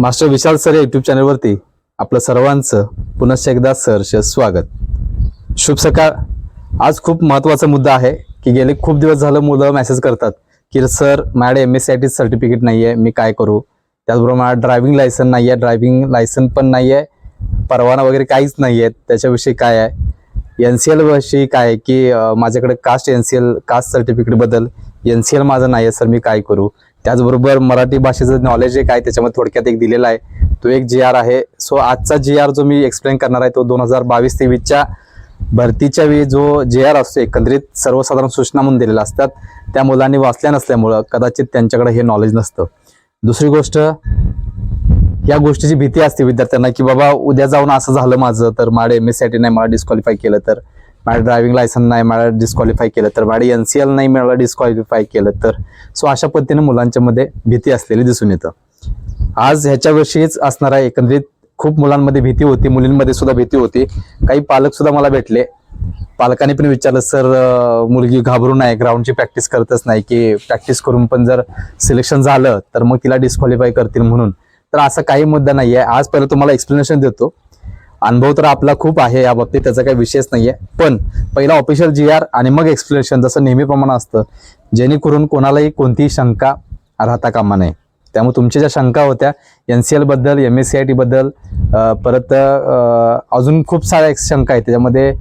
Master Vishal sir या YouTube चॅनलवरती आपलं सर्वांचं पुनश्च एकदा सहर्ष स्वागत. शुभ सकाळ. आज खूप महत्त्वाचा मुद्दा आहे की गेले खूप दिवस झालं मुलं मेसेज करतात की सर माझ्याकडे M S C I T certificate नाही आहे मी काय करू? त्याचबरोबर मला ड्रायव्हिंग लायसन नाही आहे ड्रायव्हिंग लायसन पण नाही आहे परवाना वगैरे काहीच नाही आहे त्याच्याविषयी काय आहे? एन सी एल विषयी काय आहे की माझ्याकडे caste N C L caste सर्टिफिकेटबद्दल N C L माझं नाही आहे सर मी काय करू? त्याचबरोबर मराठी भाषेचं नॉलेज एक आहे त्याच्यामध्ये थोडक्यात एक दिलेला आहे. तो एक जी आर आहे. सो आजचा जी आर जो मी एक्सप्लेन करणार आहे तो दोन हजार बावीस तेवीसच्या भरतीच्या वेळी जो जे आर असतो एकंदरीत सर्वसाधारण सूचना म्हणून दिलेल्या असतात. त्या मुलांनी वाचल्या नसल्यामुळं कदाचित त्यांच्याकडे हे नॉलेज नसतं. दुसरी गोष्ट या गोष्टीची भीती असते विद्यार्थ्यांना की बाबा उद्या जाऊन असं झालं माझं तर माझे एम एस सी नाही मला डिस्क्वालिफाय केलं तर. माझं ड्रायव्हिंग लायसन नाही मला डिस्क्वालिफाय केलं तर माझं एन सी एल नाही मला डिस्क्वालिफाय केलं तर. सो अशा पद्धतीने मुलांच्या मध्ये भीती असलेली दिसून येतं. आज ह्याच्याविषयीच असणार आहे. एकंदरीत खूप मुलांमध्ये भीती होती मुलींमध्ये सुद्धा भीती होती. काही पालक सुद्धा मला भेटले. पालकांनी पण विचारलं सर मुलगी घाबरून आहे ग्राउंडची प्रॅक्टिस करतच नाही की प्रॅक्टिस करून पण जर सिलेक्शन झालं तर मग तिला डिस्क्वालिफाय करतील म्हणून. तर असा काही मुद्दा नाही आहे आज पहिलं तुम्हाला एक्सप्लेनेशन देतो. अनुभव तर आपला खूप आहे या बाबतीत त्याचा काही विषयच नाहीये. पण पहिला ऑफिशियल जी आर आणि मग एक्सप्लेनेशन जसं नेहमीप्रमाणे असतं जेणेकरून कोणालाही कोणतीही शंका राहता कामा नये. त्यामुळे तुमच्या ज्या शंका होत्या एन सी एलबद्दल एम एस सी आय टीबद्दल परत अजून खूप साऱ्या शंका आहेत. त्याच्यामध्ये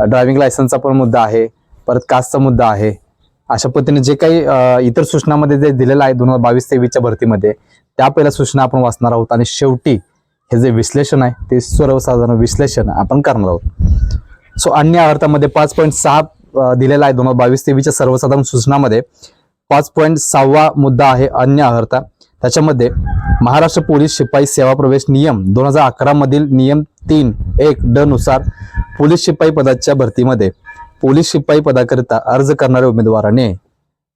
ड्रायव्हिंग लायसन्सचा पण मुद्दा आहे परत कास्टचा मुद्दा आहे. अशा पद्धतीने जे काही इतर सूचनामध्ये जे दिलेलं आहे दोन हजार बावीस तेवीसच्या भरतीमध्ये त्या पहिल्या सूचना आपण वाचणार आहोत. आणि शेवटी हे जे विश्लेषण आहे ते सर्वसाधारण विश्लेषण आपण करणार आहोत. सो अन्य अर्थामध्ये पाच पॉईंट सहा दिलेला आहे दोन हजार बावीस तेवीसच्या सर्वसाधारण सूचनामध्ये. पाच पॉईंट सहावा मुद्दा आहे अन्य अर्था त्याच्यामध्ये महाराष्ट्र पोलीस शिपाई सेवा प्रवेश नियम दोन हजार अकरा मधील नियम तीन एक ड नुसार पोलीस शिपाई पदाच्या भरतीमध्ये पोलीस शिपाई पदाकरिता अर्ज करणाऱ्या उमेदवाराने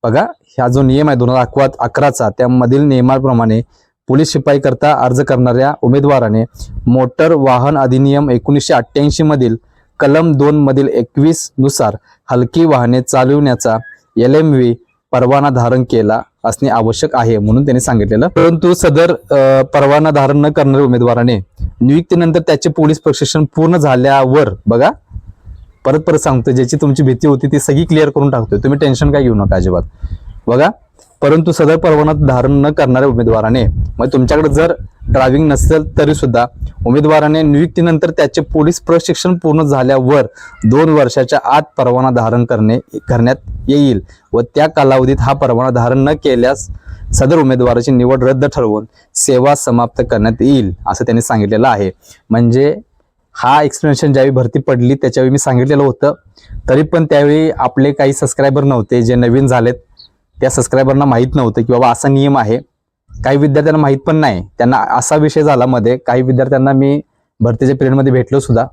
बघा हा जो नियम आहे दोन हजार अकरा अकराचा त्यामधील नियमाप्रमाणे पोलीस शिपाई करता अर्ज करणाऱ्या उमेदवाराने मोटर वाहन अधिनियम एकोणीसशे अठ्ठ्याऐंशी मधील कलम दोन मधील एकवीसनुसार हलकी वाहने चालविण्याचा एल एम व्ही परवाना धारण केला असणे आवश्यक आहे म्हणून त्यांनी सांगितलेलं. परंतु सदर परवाना धारण न करणाऱ्या उमेदवाराने नियुक्तीनंतर त्याचे पोलीस प्रशिक्षण पूर्ण झाल्यावर बघा परत परत सांगतो ज्याची तुमची भीती होती ती सगळी क्लिअर करून टाकतोय. तुम्ही टेन्शन काय घेऊ नका अजिबात. बघा परंतु सदर परवाना धारण न करणाऱ्या उमेदवाराने मग तुमच्याकडे जर ड्रायव्हिंग नसेल तरी सुद्धा उमेदवाराने नियुक्तीनंतर त्याचे पोलीस प्रशिक्षण पूर्ण झाल्यावर दोन वर्षाच्या आत परवाना धारण करणे करण्यात येईल व त्या कालावधीत हा परवाना धारण न केल्यास सदर उमेदवाराची निवड रद्द ठरवून सेवा समाप्त करण्यात येईल असं त्यांनी सांगितलेलं आहे. म्हणजे हा एक्सप्लेनेशन ज्यावेळी भरती पडली त्याच्यावेळी मी सांगितलेलं होतं. तरी पण त्यावेळी आपले काही सबस्क्रायबर नव्हते जे नवीन झालेत. त्या सबस्क्रायबरना माहीत नव्हतं की बाबा असा नियम आहे. काही विद्यार्थ्यांना माहीत पण नाही. त्यांना असा विषय झाला मध्ये काही विद्यार्थ्यांना मी भरतीच्या पिरियडमध्ये भेटलो सुद्धा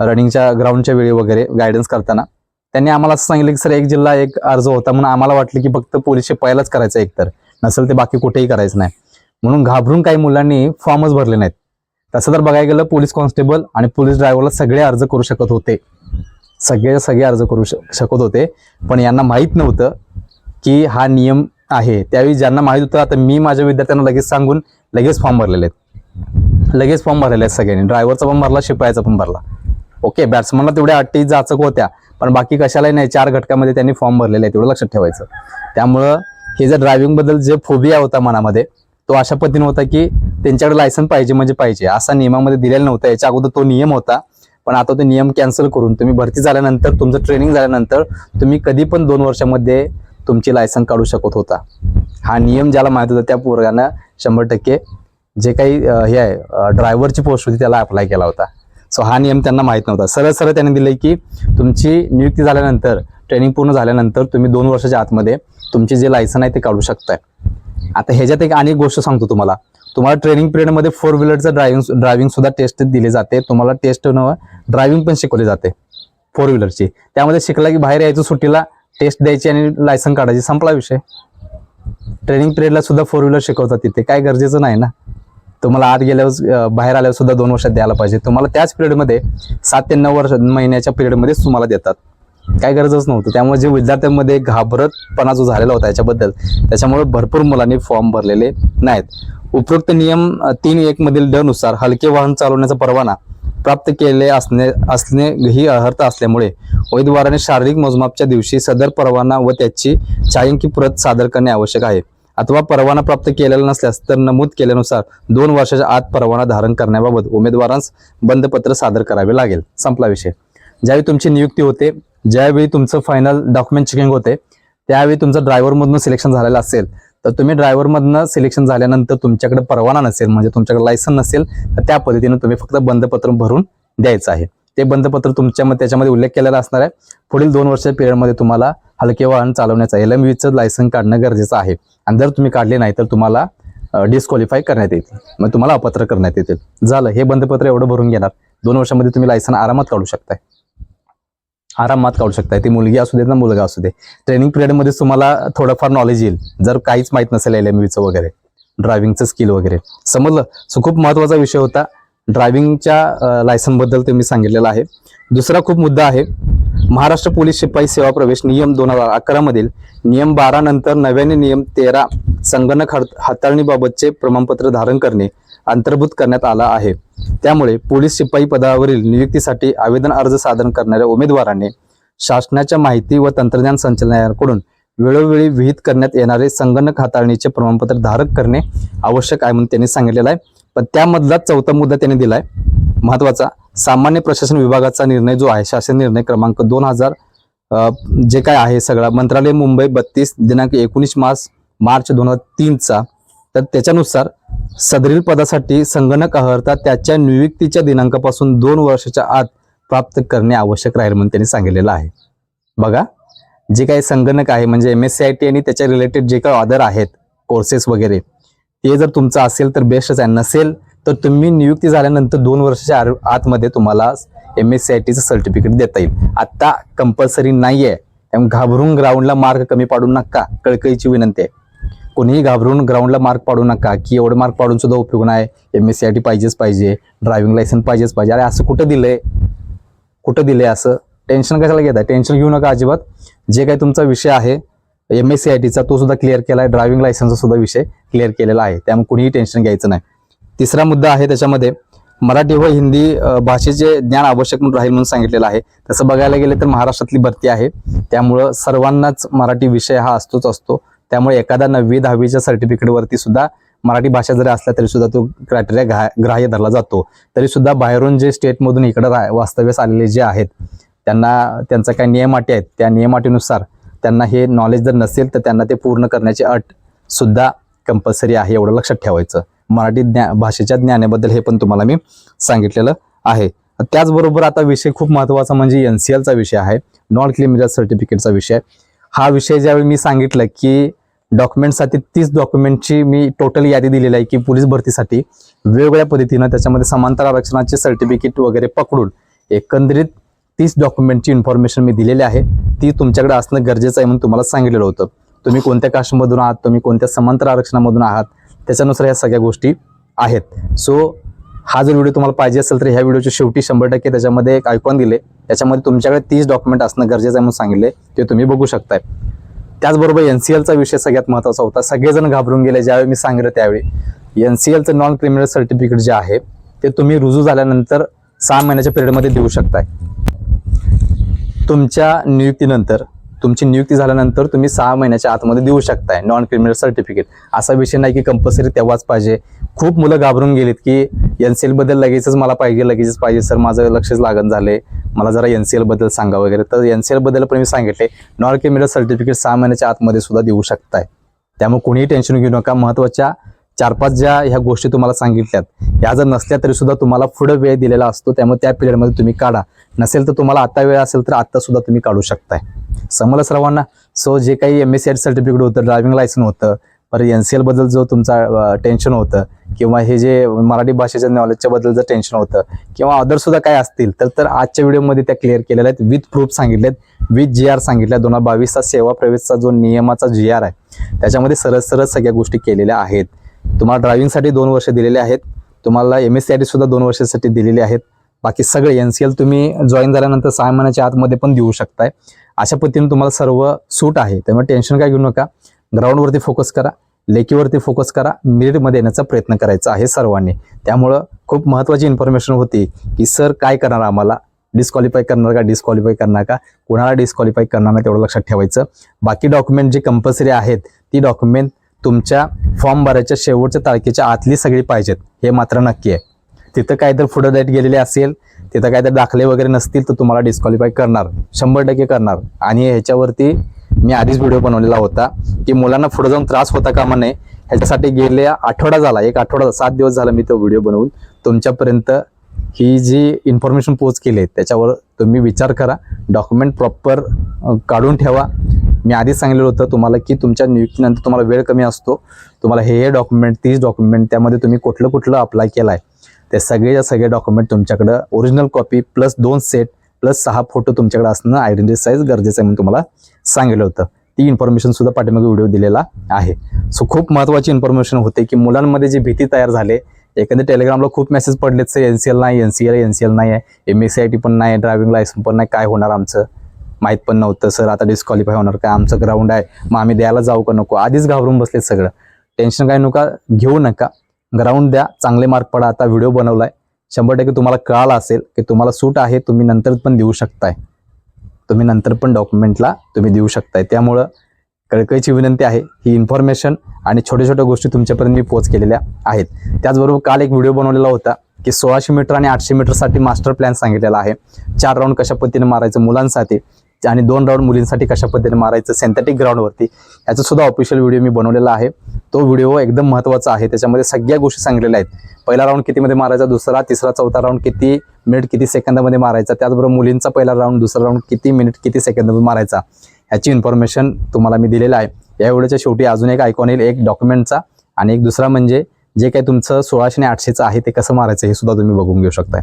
रनिंगच्या ग्राउंडच्या वेळी वगैरे गायडन्स करताना. त्यांनी आम्हाला असं सांगितलं की सर एक जिल्हा एक अर्ज होता. म्हणून आम्हाला वाटलं की फक्त पोलीसचे पहिलाच करायचं एकतर. नसेल ते बाकी कुठेही करायचं नाही. म्हणून घाबरून काही मुलांनी फॉर्मच भरले नाहीत. तसं तर बघायला गेलं पोलीस कॉन्स्टेबल आणि पोलीस ड्रायव्हरला सगळे अर्ज करू शकत होते. सगळे सगळे अर्ज करू शक- शकत होते. पण यांना माहीत नव्हतं की हा नियम आहे. त्यावेळी ज्यांना माहीत होतं आता मी माझ्या विद्यार्थ्यांना लगेच सांगून लगेच फॉर्म भरलेले आहेत. लगेच फॉर्म भरलेले आहेत सगळ्यांनी. ड्रायव्हरचा पण भरला शिपायाचा पण भरला. ओके बॅट्समनला तेवढ्या अट्टी जाचक होत्या पण बाकी कशालाही नाही चार घटकामध्ये त्यांनी फॉर्म भरलेले आहे तेवढं लक्षात ठेवायचं. त्यामुळं हे जर ड्रायव्हिंगबद्दल जे फोबिया होता मनामध्ये तो अशा पद्धतीने होता की त्यांच्याकडे लायसन पाहिजे म्हणजे पाहिजे. असा नियमामध्ये दिलेला नव्हता. याच्या अगोदर तो नियम होता पण आता तो नियम कॅन्सल करून तुम्ही भरती झाल्यानंतर तुमचं ट्रेनिंग झाल्यानंतर तुम्ही कधी पण दोन वर्षामध्ये तुमची लायसन काढू शकत होता. हा नियम ज्याला माहीत होता त्या पोरगानं शंभर टक्के जे काही हे आहे ड्रायव्हरची पोस्ट होती त्याला अप्लाय केला होता. सो हा नियम त्यांना माहीत नव्हता. सरळ सरळ त्यांनी दिले की तुमची नियुक्ती झाल्यानंतर ट्रेनिंग पूर्ण झाल्यानंतर तुम्ही दोन वर्षाच्या आतमध्ये तुमची जे लायसन आहे ते काढू शकताय. आता ह्याच्यात एक अनेक गोष्ट सांगतो तुम्हाला. तुम्हाला ट्रेनिंग पिरियडमध्ये फोर व्हीलरचं ड्रायव्हिंग ड्रायव्हिंग सुद्धा टेस्ट दिली जाते. तुम्हाला टेस्ट न ड्रायव्हिंग पण शिकवली जाते. फोर व्हीलरची त्यामध्ये शिकला की बाहेर यायचं सुट्टीला टेस्ट द्यायची आणि लायसन काढायची. संपला विषय. ट्रेनिंग पिरियडला सुद्धा फोर व्हीलर शिकवतात तिथे काय गरजेचं नाही ना? तुम्हाला आत गेल्यावर बाहेर आल्यावर सुद्धा दोन वर्षात द्यायला पाहिजे. तुम्हाला त्याच पिरियडमध्ये सात ते नऊ वर्ष महिन्याच्या पिरियडमध्येच तुम्हाला देतात. काय गरजच नव्हतं. त्यामुळे जे विद्यार्थ्यांमध्ये घाबरतपणा जो झालेला होता याच्याबद्दल त्याच्यामुळे भरपूर मुलांनी फॉर्म भरलेले नाहीत. उपरोक्त नियम तीन एक मधील डनुसार हलके वाहन चालवण्याचा परवाना प्राप्त केले असणे असणे ही अर्हता असल्यामुळे उमेदवाराने शारीरिक मोजमापच्या दिवशी सदर परवाना व त्याची छायांकी प्रत सादर करणे आवश्यक आहे. अथवा परवाना प्राप्त केलेला नसल्यास तर नमूद केल्यानुसार दोन वर्षाच्या आत परवाना धारण करण्याबाबत उमेदवारांस बंधपत्र सादर करावे लागेल. संपला विषय. ज्यावेळी तुमची नियुक्ती होते ज्यावेळी तुमचं फायनल डॉक्युमेंट चेकिंग होते त्यावेळी तुमचं ड्रायव्हरमधून सिलेक्शन झालेलं असेल तर तुम्ही ड्रायव्हरमधनं सिलेक्शन झाल्यानंतर तुमच्याकडे परवाना नसेल म्हणजे तुमच्याकडे लायसन नसेल तर त्या पद्धतीनं तुम्ही फक्त बंधपत्र भरून द्यायचं आहे. ते बंधपत्र तुमच्या त्याच्यामध्ये उल्लेख केलेला असणार आहे. पुढील दोन वर्षाच्या पिरियडमध्ये तुम्हाला हलके वाहन चालवण्याचं एल एम व्हीचं लायसन काढणं गरजेचं आहे. आणि जर तुम्ही काढले नाही तर तुम्हाला डिस्क्वालिफाय करण्यात येतील. मग तुम्हाला अपात्र करण्यात येतील. झालं. हे बंधपत्र एवढं भरून घेणार. दोन वर्षामध्ये तुम्ही लायसन आरामात काढू शकताय. आरामात काढू शकताय. ती मुलगी असू दे ना मुलगा असू दे. ट्रेनिंग पिरियडमध्ये तुम्हाला थोडंफार नॉलेज येईल. जर काहीच माहीत नसेल एल एम चं वगैरे ड्रायव्हिंगचं स्किल वगैरे. समजलं? सो खूप महत्त्वाचा विषय होता. ड्रायव्हिंगच्या लायसनबद्दल ते तुम्ही सांगितलेलं आहे. दुसरा खूप मुद्दा आहे. महाराष्ट्र पोलीस शिपाई सेवा प्रवेश नियम दोन हजार अकरा मधील नियम बारा नंतर नव्याने नियम तेरा संगणक हात- हाताळणीबाबतचे प्रमाणपत्र धारण करणे अंतर्भूत करण्यात आला आहे. त्यामुळे पोलीस शिपाई पदावरील नियुक्तीसाठी आवेदन अर्ज सादर करणाऱ्या उमेदवारांनी शासनाच्या माहिती व तंत्रज्ञान संचालनालयाकडून वेळोवेळी विहित करण्यात येणारे संगणक हाताळणीचे प्रमाणपत्र धारक करणे आवश्यक आहे म्हणून त्यांनी सांगितलेलं आहे. पण त्यामधला चौथा मुद्दा त्यांनी दिलाय. महत्त्वाचा सामान्य प्रशासन विभागाचा निर्णय जो आहे शासन निर्णय क्रमांक दोन हजार जे काय आहे सगळा मंत्रालय मुंबई बत्तीस दिनांक एकोणीस मार्च मार्च दोन हजार तीनचा तर त्याच्यानुसार सदरील पदासाठी संगणक अर्हता त्याच्या नियुक्तीच्या दिनांकापासून दोन वर्षाच्या आत प्राप्त करणे आवश्यक राहील म्हणून त्यांनी सांगितलेलं आहे. बघा जे काही संगणक आहे म्हणजे M S C I T आणि त्याच्या रिलेटेड जे काही ऑदर आहेत कोर्सेस वगैरे ते जर तुमचं असेल तर बेस्टच आहे. नसेल तर तुम्ही नियुक्ती झाल्यानंतर दोन वर्षाच्या आतमध्ये तुम्हाला एम एस सी आय टीचं सर्टिफिकेट देता येईल. आत्ता कंपल्सरी नाही आहे घाबरून ग्राउंडला मार्क कमी पाडू नका. कळकळीची विनंती आहे. कोणीही घाबरून ग्राउंडला मार्क पाडू नका की एवढं मार्क पाडून सुद्धा उपयोग नाही. M S C I T पाहिजेच पाहिजे ड्रायव्हिंग लायसन पाहिजेच पाहिजे. अरे असं कुठं दिलंय? कुठं दिलंय असं? टेन्शन कशाला घेताय? टेन्शन घेऊ नका अजिबात. जे काही तुमचा विषय आहे एम एस सी आय टीचा तो सुद्धा क्लिअर केला आहे ड्रायव्हिंग लायसन्सचा सुद्धा विषय क्लिअर केलेला आहे. त्यामुळे कुणीही टेन्शन घ्यायचं नाही. तिसरा मुद्दा आहे त्याच्यामध्ये मराठी व हिंदी भाषेचे ज्ञान आवश्यक म्हणून राहील म्हणून सांगितलेलं आहे. तसं बघायला गेलं तर महाराष्ट्रातली भरती आहे. त्यामुळं सर्वांनाच मराठी विषय हा असतोच असतो. त्यामुळे एखादा नववी दहावीच्या सर्टिफिकेटवरती सुद्धा मराठी भाषा जरी असल्या तरी सुद्धा तो क्रायटेरिया घा ग्राह्य धरला जातो. तरी सुद्धा बाहेरून जे स्टेटमधून इकडे रा- वास्तव्यास आलेले जे आहेत त्यांना त्यांचा काही नियम अटी आहेत त्या नियम अटीनुसार त्यांना हे नॉलेज जर नसेल तर त्यांना ते पूर्ण करण्याची अट सुद्धा कंपल्सरी आहे एवढं लक्षात ठेवायचं. मराठी ज्ञा भाषेच्या ज्ञानाबद्दल हे पण तुम्हाला मी सांगितलेलं आहे. त्याचबरोबर आता विषय खूप महत्त्वाचा म्हणजे एन सी एलचा विषय आहे नॉन क्लिमिनल सर्टिफिकेटचा विषय. हा विषय ज्यावेळी मी सांगितलं की डॉक्युमेंटसाठी तीस डॉक्युमेंटची मी टोटल यादी दिलेली आहे की पोलीस भरतीसाठी वेगवेगळ्या पद्धतीनं त्याच्यामध्ये समांतर आरक्षणाचे सर्टिफिकेट वगैरे पकडून एकंदरीत तीस डॉक्युमेंटची इन्फॉर्मेशन मी दिलेली आहे. ती तुमच्याकडे असणं गरजेचं आहे म्हणून तुम्हाला सांगितलेलं होतं. तुम्ही कोणत्या कास्टमधून आहात? तुम्ही कोणत्या समांतर आरक्षणामधून आहात? त्याच्यानुसार ह्या सगळ्या गोष्टी आहेत. सो हा जर व्हिडिओ तुम्हाला पाहिजे असेल तर ह्या व्हिडिओच्या शेवटी शंभर टक्के त्याच्यामध्ये एक आयकॉन दिले. त्याच्यामध्ये तुमच्याकडे तीस डॉक्युमेंट असणं गरजेचं आहे म्हणून सांगितले. ते तुम्ही बघू शकताय. त्याचबरोबर एन सी एलचा विषय सगळ्यात महत्त्वाचा होता. सगळेजण घाबरून गेले ज्यावेळी मी सांगितलं त्यावेळी. एन सी एलचं नॉन क्रिमिनल सर्टिफिकेट जे आहे ते तुम्ही रुजू झाल्यानंतर सहा महिन्याच्या पिरियडमध्ये देऊ शकताय. तुमच्या नियुक्तीनंतर तुमची नियुक्ती झाल्यानंतर तुम्ही सहा महिन्याच्या आतमध्ये देऊ शकताय नॉन क्रिमिनल सर्टिफिकेट असा विषय नाही की कंपल्सरी तेव्हाच पाहिजे. खूप मुलं घाबरून गेलीत की एन सी एलबद्दल लगेचच मला पाहिजे लगेचच पाहिजे. सर माझं लक्षच लागण झाले मला जरा एन सी एलबद्दल सांगा वगैरे. तर एन सी एलबद्दल पण मी सांगितले. नॉन क्रिमिनल सर्टिफिकेट सहा महिन्याच्या आतमध्ये सुद्धा देऊ शकताय. त्यामुळे कोणीही टेन्शन घेऊ नका. महत्त्वाच्या चार पाच ज्या ह्या गोष्टी तुम्हाला सांगितल्यात ह्या जर नसल्या तरी सुद्धा तुम्हाला पुढे वेळ दिलेला असतो. त्यामुळे त्या पिरियडमध्ये तुम्ही काढा. नसेल तर तुम्हाला आता वेळ असेल तर आता सुद्धा तुम्ही काढू शकताय. समजलं सर्वांना? सो जे काही एम एस सी सर्टिफिकेट होतं ड्रायव्हिंग लायसन होतं पर एन सी एलबद्दल जो तुमचा टेन्शन होतं किंवा हे जे मराठी भाषेच्या नॉलेजच्या बद्दल जर टेन्शन होतं किंवा अदर सुद्धा काय असतील तर तर आजच्या व्हिडिओमध्ये त्या क्लिअर केलेल्या आहेत. विथ प्रूफ सांगितलेत विथ जी आर सांगितल्या दोन हजार बावीसचा सेवा प्रवेशचा जो नियमाचा जी आर आहे त्याच्यामध्ये सरळ सरळ सगळ्या गोष्टी केलेल्या आहेत. तुम्हाला ड्रायव्हिंगसाठी दोन वर्ष दिलेले आहेत. तुम्हाला M S C I T सुद्धा दोन वर्षासाठी दिलेले आहेत. बाकी सगळे एन सी एल तुम्ही जॉईन झाल्यानंतर सहा महिन्याच्या आतमध्ये पण देऊ शकताय. अशा पद्धतीने तुम्हाला सर्व सूट आहे. त्यामुळे टेन्शन काय घेऊ नका. ग्राउंडवरती फोकस करा लेकीवरती फोकस करा मिरिटमध्ये येण्याचा प्रयत्न करायचा आहे सर्वांनी. त्यामुळं खूप महत्त्वाची इन्फॉर्मेशन होती की सर काय करणार आम्हाला? डिस्क्वालिफाय करणार का? डिस्क्वालिफाय करणार का? कोणाला डिस्क्वालिफाय करणार नाही तेवढं लक्षात ठेवायचं. बाकी डॉक्युमेंट जे कंपल्सरी आहेत ती डॉक्युमेंट तुमच्या फॉर्म भरायच्या शेवटच्या तारखेच्या आतली सगळी पाहिजेत. हे मात्र नक्की आहे. तिथं काय तर पुढं डेट गेलेली असेल तिथं काय तर दाखले वगैरे नसतील तर तुम्हाला डिस्क्वालिफाय करणार. शंभर टक्के करणार. आणि ह्याच्यावरती मी आधीच व्हिडिओ बनवलेला होता की मुलांना पुढे जाऊन त्रास होता कामा नये. ह्याच्यासाठी गेल्या आठवडा झाला एक आठवडा सात दिवस झाला मी तो व्हिडिओ बनवून. तुमच्यापर्यंत ही जी इन्फॉर्मेशन पोच केली आहे त्याच्यावर तुम्ही विचार करा. डॉक्युमेंट प्रॉपर काढून ठेवा. मी आधीच सांगितलेलं होतं तुम्हाला की तुमच्या नियुक्तीनंतर तुम्हाला वेळ कमी असतो. तुम्हाला हे हे डॉक्युमेंट तीस डॉक्युमेंट त्यामध्ये तुम्ही कुठलं कुठलं अप्लाय केलं आहे ते सगळेच्या सगळे डॉक्युमेंट तुमच्याकडं ओरिजिनल कॉपी प्लस दोन सेट प्लस सहा फोटो तुमच्याकडे असणं आयडेंटिटी साईज गरजेचं आहे म्हणून तुम्हाला सांगितलं होतं. ती इन्फॉर्मेशन सुद्धा पाठीमागे व्हिडिओ दिलेला आहे. सो खूप महत्त्वाची इन्फॉर्मेशन होते की मुलांमध्ये जी भीती तयार झाले एखाद्या टेलिग्रामला खूप मेसेज पडलेत सर एन सी एल नाही N C L N C L नाही आहे. M S C I T पण नाही ड्रायव्हिंग लायसन्स पण नाही काय होणार आमचं? माहीत पण नव्हतं सर आता डिस्क्वालिफाय होणार काय आमचं ग्राउंड आहे. मग आम्ही द्यायला जाऊ का नको? आधीच घाबरून बसलेत सगळं. टेन्शन काय नका घेऊ नका. ग्राउंड द्या चांगले मार्क पडा. आता व्हिडिओ बनवलाय. शंभर टक्के तुम्हाला कळालं असेल की तुम्हाला सूट आहे तुम्ही नंतर पण देऊ शकताय. तुम्ही नंतर पण डॉक्युमेंटला तुम्ही देऊ शकताय. त्यामुळं कळकळीची विनंती आहे ही इन्फॉर्मेशन आणि छोट्या छोट्या गोष्टी तुमच्यापर्यंत मी पोच केलेल्या आहेत. त्याचबरोबर काल एक व्हिडिओ बनवलेला होता की सोळाशे मीटर आणि आठशे मीटरसाठी मास्टर प्लॅन सांगितलेला आहे. चार राऊंड कशा पद्धतीने मारायचं मुलांसाठी आणि दोन राऊंड मुलींसाठी कशा पद्धतीने मारायचं सिंथेटिक ग्राउंडवरती याचा सुद्धा ऑफिशियल व्हिडिओ मी बनवलेला आहे. तो व्हिडिओ एकदम महत्त्वाचा आहे. त्याच्यामध्ये सगळ्या गोष्टी सांगितलेल्या आहेत. पहिला राऊंड कितीमध्ये मारायचा दुसरा तिसरा चौथा राऊंड किती मिनिट किती सेकंदामध्ये मारायचा त्याचबरोबर मुलींचा पहिला राऊंड दुसरा राऊंड किती मिनिट किती सेकंदामध्ये मारायचा ह्याची इन्फॉर्मेशन तुम्हाला मी दिलेलं आहे. या व्हिडिओच्या शेवटी अजून एक ऐकून येईल एक डॉक्युमेंटचा आणि एक दुसरा म्हणजे जे काही तुमचं सोळाशे आणि आठशेचं आहे ते कसं मारायचं हे सुद्धा तुम्ही बघून घेऊ शकताय.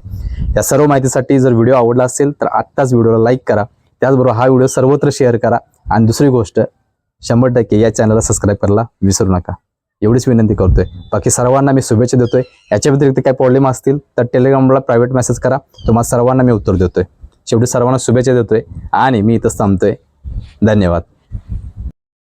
या सर्व माहितीसाठी जर व्हिडिओ आवडला असेल तर आत्ताच व्हिडिओला लाईक करा. त्याचबरोबर हा व्हिडिओ सर्वत्र शेअर करा. आणि दुसरी गोष्ट शंभर टक्के या चॅनलला सबस्क्राईब करायला विसरू नका. एवढीच विनंती करतोय. बाकी सर्वांना मी शुभेच्छा देतोय. याच्या व्यतिरिक्त काही प्रॉब्लेम असतील तर टेलिग्रामला प्रायव्हेट मेसेज करा. तुम्हाला सर्वांना मी उत्तर देतोय. शेवटी सर्वांना शुभेच्छा देतोय. आणि मी इथंच थांबतोय. धन्यवाद.